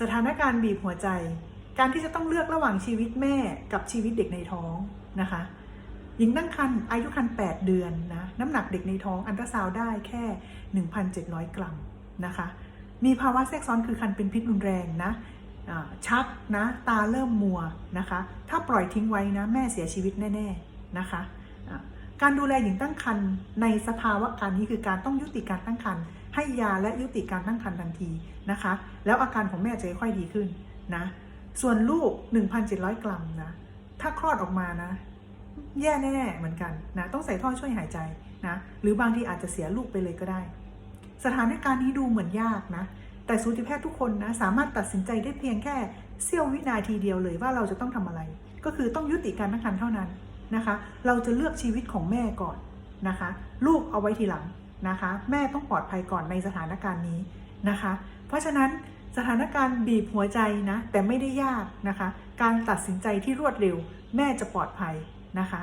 สถานการณ์บีบหัวใจ การที่จะต้องเลือกระหว่างชีวิตแม่กับชีวิตเด็กในท้องนะคะ หญิงตั้งครรภ์อายุครรภ์8เดือนนะ น้ำหนักเด็กในท้องอันตราซาวได้แค่ 1,700 กรัมนะคะ มีภาวะแทรกซ้อนคือคันเป็นพิษรุนแรงนะชักนะ ตาเริ่มมัวนะคะ ถ้าปล่อยทิ้งไว้นะ แม่เสียชีวิตแน่ ๆ นะคะอ่า การดูแลหญิงตั้งครรภ์ในสภาวะการนี้คือการต้องยุติการตั้งครรภ์ให้ยาและยุติการตั้งครรภ์ทันทีนะคะ แล้วอาการของแม่จะค่อยดีขึ้นนะ ส่วนลูก 1,700 กรัมนะ ถ้าคลอดออกมานะ แย่แน่ๆเหมือนกันนะ ต้องใส่ท่อช่วยหายใจนะ หรือบางทีอาจจะเสียลูกไปเลยก็ได้ สถานการณ์นี้ดูเหมือนยากนะ แต่สูติแพทย์ทุกคนนะสามารถตัดสินใจได้เพียงแค่เสี้ยววินาทีเดียวเลยว่าเราจะต้องทำอะไร ก็คือต้องยุติการตั้งครรภ์เท่านั้น นะคะ เราจะเลือกชีวิตของแม่ก่อนนะคะ ลูกเอาไว้ทีหลังนะคะ แม่ต้องปลอดภัยก่อนในสถานการณ์นี้นะคะ เพราะฉะนั้นสถานการณ์บีบหัวใจนะ แต่ไม่ได้ยากนะคะ การตัดสินใจที่รวดเร็ว แม่จะปลอดภัยนะคะ